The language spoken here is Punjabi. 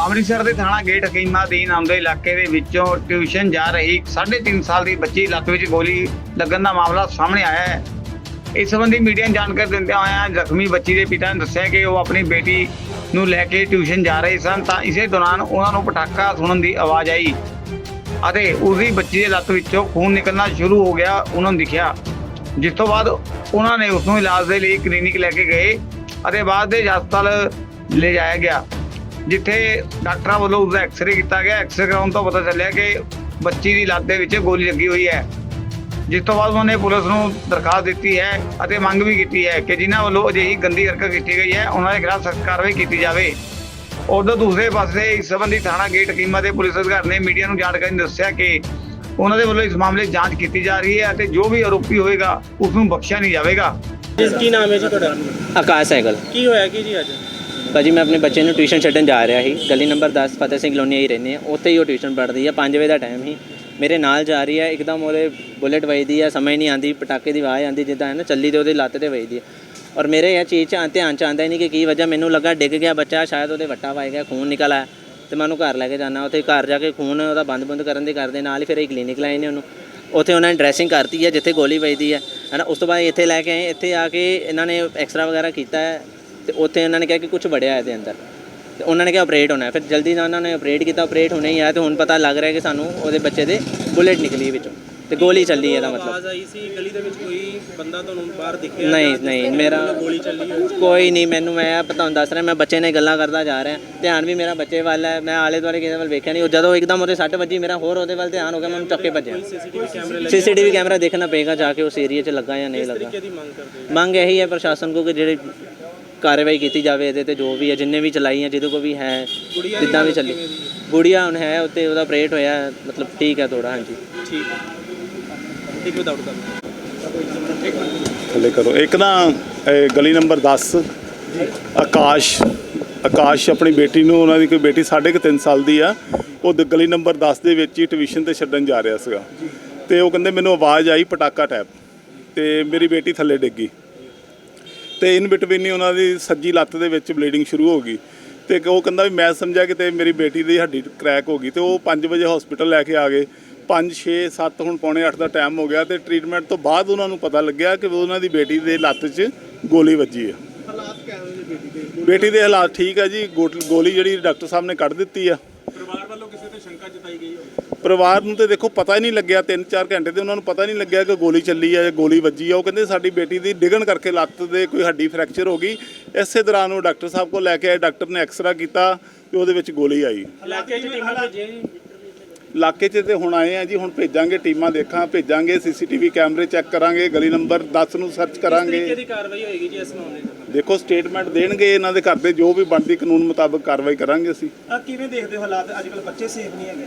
ਅੰਮ੍ਰਿਤਸਰ ਦੇ ਥਾਣਾ ਗੇਟ ਹਕੀਮਾ ਦੀਨ ਆਮਦੇ ਇਲਾਕੇ ਦੇ ਵਿੱਚੋਂ ਟਿਊਸ਼ਨ ਜਾ ਰਹੀ 3.5 ਸਾਲ ਦੀ ਬੱਚੀ ਲੱਤ ਵਿੱਚ ਗੋਲੀ ਲੱਗਣ ਦਾ ਮਾਮਲਾ ਸਾਹਮਣੇ ਆਇਆ ਹੈ। ਇਸ ਸੰਬੰਧੀ ਮੀਡੀਆ ਨੂੰ ਜਾਣਕਾਰੀ ਦਿੰਦਿਆਂ ਹੋਇਆਂ ਜ਼ਖਮੀ ਬੱਚੀ ਦੇ ਪਿਤਾ ਨੇ ਦੱਸਿਆ ਕਿ ਉਹ ਆਪਣੀ ਬੇਟੀ ਨੂੰ ਲੈ ਕੇ ਟਿਊਸ਼ਨ ਜਾ ਰਹੇ ਸਨ ਤਾਂ ਇਸੇ ਦੌਰਾਨ ਉਹਨਾਂ ਨੂੰ ਪਟਾਕਾ ਸੁਣਨ ਦੀ ਆਵਾਜ਼ ਆਈ ਅਤੇ ਉਸਦੀ ਬੱਚੀ ਦੇ ਲੱਤ ਵਿੱਚੋਂ ਖੂਨ ਨਿਕਲਣਾ ਸ਼ੁਰੂ ਹੋ ਗਿਆ, ਉਹਨਾਂ ਨੂੰ ਦਿਖਿਆ। ਜਿਸ ਤੋਂ ਬਾਅਦ ਉਹਨਾਂ ਨੇ ਉਸ ਨੂੰ ਇਲਾਜ ਦੇ ਲਈ ਕਲੀਨਿਕ ਲੈ ਕੇ ਗਏ ਅਤੇ ਬਾਅਦ ਦੇ ਹਸਪਤਾਲ ਲੈ ਜਾਇਆ ਗਿਆ। ਜਿੱਥੇ ਡਾਕਟਰਾਂ ਵੱਲੋਂ ਉਸਦਾ ਐਕਸ-ਰੇ ਕੀਤਾ ਗਿਆ ਐਕਸ-ਰੇ ਕਰਾਉਣ ਤੋਂ ਪਤਾ ਚੱਲਿਆ ਕਿ ਬੱਚੀ ਦੀ ਲੱਤ ਦੇ ਵਿੱਚ ਗੋਲੀ ਲੱਗੀ ਹੋਈ ਹੈ। ਜਿਸ ਤੋਂ ਬਾਅਦ ਉਹਨੇ ਪੁਲਿਸ ਨੂੰ ਦਰਖਾਸਤ ਦਿੱਤੀ ਹੈ ਅਤੇ ਮੰਗ ਵੀ ਕੀਤੀ ਹੈ ਕਿ ਜਿਨ੍ਹਾਂ ਵੱਲੋਂ ਅਜਿਹੀ ਗੰਦੀ ਹਰਕਤ ਕੀਤੀ ਗਈ ਹੈ ਉਹਨਾਂ ਦੇ ਖਿਲਾਫ ਸਖਤ ਕਾਰਵਾਈ ਕੀਤੀ ਜਾਵੇ। ਉਧਰ ਦੂਸਰੇ ਪਾਸੇ ਇਸ ਸੰਬੰਧੀ ਥਾਣਾ ਗੇਟ ਕੀਮਾ ਦੇ ਪੁਲਿਸ ਅਧਿਕਾਰੀ ਨੇ ਮੀਡੀਆ ਨੂੰ ਜਾਣਕਾਰੀ ਦੱਸਿਆ ਕਿ ਉਹਨਾਂ ਦੇ ਵੱਲੋਂ ਇਸ ਮਾਮਲੇ ਦੀ ਜਾਂਚ ਕੀਤੀ ਜਾ ਰਹੀ ਹੈ ਅਤੇ ਜੋ ਵੀ ਆਰੋਪੀ ਹੋਏਗਾ ਉਸ ਨੂੰ ਬਖਸ਼ਿਆ ਨਹੀਂ ਜਾਵੇਗਾ। ਜਿਸ ਕੀ ਨਾਮ ਹੈ ਜੀ ਤੁਹਾਡਾ? ਆਕਾਸ਼ ਸਾਈਕਲ ਕੀ ਹੋਇਆ ਕੀ ਜੀ ਅੱਜ? ਭਾਜੀ, ਮੈਂ ਆਪਣੇ ਬੱਚੇ ਨੂੰ ਟਿਊਸ਼ਨ ਛੱਡਣ ਜਾ ਰਿਹਾ ਸੀ। ਗਲੀ ਨੰਬਰ 10 ਫਤਿਹ ਸਿੰਘ ਕਲੋਨੀ ਹੀ ਰਹਿੰਦੇ ਆ ਉੱਥੇ ਹੀ ਉਹ ਟਿਊਸ਼ਨ ਪੜ੍ਹਦੀ ਆ 5 ਵਜੇ ਦਾ ਟਾਈਮ ਸੀ। ਮੇਰੇ ਨਾਲ ਜਾ ਰਹੀ ਹੈ ਇੱਕਦਮ ਉਹਦੇ ਬੁਲੇਟ ਵੱਜਦੀ ਆ, ਸਮਝ ਨਹੀਂ ਆਂਦੀ ਪਟਾਕੇ ਦੀ ਆਵਾਜ਼ ਆਂਦੀ ਜਿੱਦਾਂ ਹੈ ਨਾ, ਚੱਲੀ ਤੇ ਉਹਦੀ ਲੱਤ ਤੇ ਵੱਜਦੀ ਹੈ ਔਰ ਮੇਰੇ ਇਹ ਚੀਜ਼ 'ਚ ਧਿਆਨ ਚ ਆਂਦਾ ਹੀ ਨਹੀਂ ਕਿ ਕੀ ਵਜ੍ਹਾ, ਮੈਨੂੰ ਲੱਗਾ ਡਿੱਗ ਗਿਆ ਬੱਚਾ, ਸ਼ਾਇਦ ਉਹਦੇ ਵੱਟਾ ਵੱਜ ਗਿਆ, ਖੂਨ ਨਿਕਲ ਆਇਆ। ਤੇ ਮੈਂ ਉਹਨੂੰ ਘਰ ਲੈ ਕੇ ਜਾਣਾ ਉੱਥੇ ਘਰ ਜਾ ਕੇ ਖੂਨ ਉਹਦਾ ਬੰਦ-ਬੰਦ ਕਰਨ ਦੇ ਕਰਦੇ, ਨਾਲ ਹੀ ਫਿਰ ਇਹ ਕਲੀਨਿਕ ਲਾਏ ਨੇ ਉਹਨੂੰ। ਉੱਥੇ ਉਹਨਾਂ ਨੇ ਡਰੈਸਿੰਗ ਕਰਤੀ ਹੈ ਜਿੱਥੇ ਗੋਲੀ ਵੱਜਦੀ ਹੈ ਹਨਾ, ਉਸ ਤੋਂ ਬਾਅਦ ਇੱਥੇ ਲੈ ਕੇ ਆਏ, ਇੱਥੇ ਆ ਕੇ ਇਹਨਾਂ ਨੇ ਐਕਸਰਾ ਵਗੈਰਾ ਕੀਤਾ। ਹੈ ਤੇ ਉੱਥੇ ਇਹਨਾਂ ਨੇ ਕਿਹਾ ਕਿ ਕੁਝ ਵੜਿਆ ਇਹਦੇ ਅੰਦਰ। ਤੇ ਉਹਨਾਂ ਨੇ ਕਿਹਾ ਆਪਰੇਟ ਹੋਣਾ। ਫਿਰ ਜਲਦੀ ਨਾਲ ਉਹਨਾਂ ਨੇ ਆਪਰੇਟ ਕੀਤਾ ਆਪਰੇਟ ਹੋਣਾ ਹੀ ਆ ਤੇ ਹੁਣ ਪਤਾ ਲੱਗ ਰਿਹਾ ਕਿ ਸਾਨੂੰ ਉਹਦੇ ਬੱਚੇ ਦੇ ਬੁਲੇਟ ਨਿਕਲੀ ਵਿੱਚੋਂ ਤੇ ਗੋਲੀ ਚੱਲੀ ਇਹਦਾ ਮਤਲਬ। ਆਵਾਜ਼ ਆਈ ਸੀ ਗਲੀ ਦੇ ਵਿੱਚ ਕੋਈ ਬੰਦਾ ਤੁਹਾਨੂੰ ਬਾਹਰ ਦਿਖਿਆ ਨਹੀਂ ਨਹੀਂ ਮੇਰਾ ਗੋਲੀ ਚੱਲੀ ਕੋਈ ਨਹੀਂ ਮੈਨੂੰ ਮੈਂ ਪਤਾ ਤੁਹਾਨੂੰ ਦੱਸ ਰਿਹਾ ਮੈਂ ਬੱਚੇ ਨਾਲ ਗੱਲਾਂ ਕਰਦਾ ਜਾ ਰਿਹਾ। ਧਿਆਨ ਵੀ ਮੇਰਾ ਬੱਚੇ ਵੱਲ ਹੈ ਮੈਂ ਆਲੇ ਦੁਆਲੇ ਕਿਸੇ ਵੱਲ ਵੇਖਿਆ ਨਹੀਂ। ਉਹ ਜਦੋਂ ਇੱਕਦਮ ਉਹਦੇ ਸੱਟ ਵੱਜੀ ਮੇਰਾ ਹੋਰ ਉਹਦੇ ਵੱਲ ਧਿਆਨ ਹੋ ਗਿਆ ਮੈਨੂੰ ਚੱਕ ਭੱਜਿਆ। ਸੀਸੀਟੀਵੀ ਕੈਮਰੇ ਦੇਖਣਾ ਪਏਗਾ ਜਾ ਕੇ ਉਸ ਏਰੀਆ 'ਚ ਲੱਗਾ ਜਾਂ ਨਹੀਂ ਲੱਗਾ? ਮੰਗ ਇਹੀ ਹੈ ਪ੍ਰਸ਼ਾਸਨ ਕੋ ਕਿ ਜਿਹੜੇ ਕਾਰਵਾਈ ਕੀਤੀ ਜਾਵੇ ਇਹਦੇ ਤੇ ਜੋ ਵੀ ਹੈ ਜਿੰਨੇ ਵੀ ਚਲਾਈ ਹੈ ਜਿਹਦੇ ਕੋ ਵੀ ਹੈ ਗੁੜੀਆ ਦੀ ਜਿੱਦਾਂ ਵੀ ਹਾਲਤ ਚੱਲੀ। ਕਿਵੇਂ ਦੀ ਹੈ? ਗੁੜੀਆ ਹੁਣ ਹੈ ਉੱਤੇ ਉਹਦਾ ਆਪਰੇਟ ਹੋਇਆ ਹੈ, ਮਤਲਬ ਠੀਕ ਹੈ ਥੋੜਾ ਹਾਂਜੀ। ਠੀਕ ਹੈ। ਇੱਕ ਵਿਦਆਊਟ ਕਰ ਥੱਲੇ ਕਰੋ। ਇੱਕ ਨਾ ਇਹ ਗਲੀ ਨੰਬਰ 10 ਆਕਾਸ਼ ਆਕਾਸ਼ ਆਪਣੀ ਬੇਟੀ ਨੂੰ ਉਹਨਾਂ ਦੀ ਕੋਈ ਬੇਟੀ ਸਾਢੇ ਕੁ ਤਿੰਨ ਸਾਲ ਦੀ ਆ ਉਹ ਦ- ਗਲੀ ਨੰਬਰ 10 ਦੇ ਵਿੱਚ ਹੀ ਟਿਊਸ਼ਨ ਤੇ ਛੱਡਣ ਜਾ ਰਿਹਾ ਸੀਗਾ। ਤੇ ਉਹ ਕਹਿੰਦੇ ਮੈਨੂੰ ਆਵਾਜ਼ ਆਈ ਪਟਾਕਾ ਟੈਪ। ਤੇ ਮੇਰੀ ਬੇਟੀ ਥੱਲੇ ਡਿੱਗੀ ਤੇ ਇਨ ਬਿਟਵੀਨ ਹੀ ਉਹਨਾਂ ਦੀ ਸੱਜੀ ਲੱਤ ਦੇ ਵਿੱਚ ਬਲੀਡਿੰਗ ਸ਼ੁਰੂ ਹੋ ਗਈ। ਤੇ ਉਹ ਕਹਿੰਦਾ ਵੀ ਮੈਂ ਸਮਝਿਆ ਕਿ ਤੇ ਮੇਰੀ ਬੇਟੀ ਦੀ ਹੱਡੀ ਕ੍ਰੈਕ ਹੋ ਗਈ ਤੇ ਉਹ 5 ਵਜੇ ਹਸਪੀਟਲ ਲੈ ਕੇ ਆ ਗਏ। 5 6 7 ਹੁਣ ਪੌਣੇ 8 ਦਾ ਟਾਈਮ ਹੋ ਗਿਆ ਤੇ ਟ੍ਰੀਟਮੈਂਟ ਤੋਂ ਬਾਅਦ ਉਹਨਾਂ ਨੂੰ ਪਤਾ ਲੱਗਿਆ ਕਿ ਉਹਨਾਂ ਦੀ ਬੇਟੀ ਦੇ ਲੱਤ 'ਚ ਗੋਲੀ ਵੱਜੀ ਹੈ ਹਾਲਾਤ ਕਿਹੋ ਜਿਹੇ ਬੇਟੀ ਦੇ ਬੇਟੀ ਦੇ ਹਾਲਾਤ ਠੀਕ ਹੈ ਜੀ, ਗੋਟ- ਗੋਲੀ ਜਿਹੜੀ ਡਾਕਟਰ ਸਾਹਿਬ ਨੇ ਕੱਢ ਦਿੱਤੀ ਆ ਪਰਿਵਾਰ ਵੱਲੋਂ ਕਿਸੇ ਤੇ ਸ਼ੰਕਾ ਜਤਾਈ ਗਈ ਹੋਵੇ ਪਰਿਵਾਰ ਨੂੰ ਤੇ ਦੇਖੋ ਪਤਾ ਹੀ ਨਹੀਂ ਲੱਗਿਆ 3-4 ਘੰਟੇ ਤੇ ਉਹਨਾਂ ਨੂੰ ਪਤਾ ਹੀ ਨਹੀਂ ਲੱਗਿਆ ਕਿ ਗੋਲੀ ਚੱਲੀ ਆ ਜਾਂ ਗੋਲੀ ਵੱਜੀ ਆ। ਉਹ ਕਹਿੰਦੇ ਸਾਡੀ ਬੇਟੀ ਦੀ ਡਿੱਗਣ ਕਰਕੇ ਲੱਤ ਦੇ ਕੋਈ ਹੱਡੀ ਫ੍ਰੈਕਚਰ ਹੋ ਗਈ। ਇਸੇ ਦੌਰਾਨ ਉਹ ਡਾਕਟਰ ਸਾਹਿਬ ਕੋਲ ਲੈ ਕੇ ਆਏ ਡਾਕਟਰ ਨੇ ਐਕਸਰਾ ਕੀਤਾ ਤੇ ਉਹਦੇ ਵਿੱਚ ਗੋਲੀ ਆਈ। ਇਲਾਕੇ 'ਚ ਤੇ ਹੁਣ ਆਏ ਆ ਜੀ ਹੁਣ ਭੇਜਾਂਗੇ ਟੀਮਾਂ ਦੇਖਾਂ ਭੇਜਾਂਗੇ ਸੀਸੀਟੀਵੀ ਕੈਮਰੇ ਚੈੱਕ ਕਰਾਂਗੇ ਗਲੀ ਨੰਬਰ 10 ਨੂੰ ਸਰਚ ਤਰੀਕੇ ਕਰਾਂਗੇ। ਦੀ ਕਾਰਵਾਈ ਹੋਏਗੀ ਜੀ ਇਸ ਮਾਮਲੇ 'ਚ ਦੇਖੋ ਸਟੇਟਮੈਂਟ ਦੇਣਗੇ ਇਹਨਾਂ ਦੇ ਘਰ ਦੇ ਜੋ ਵੀ ਬਣਦੀ ਕਾਨੂੰਨ ਮੁਤਾਬਕ ਕਾਰਵਾਈ ਕਰਾਂਗੇ ਅਸੀਂ। ਆ ਕਿਵੇਂ ਦੇਖਦੇ ਹੋ ਹਾਲਾਤ? ਅੱਜ ਕੱਲ ਬੱਚੇ ਸੇਫ ਨਹੀਂ ਹੈਗੇ।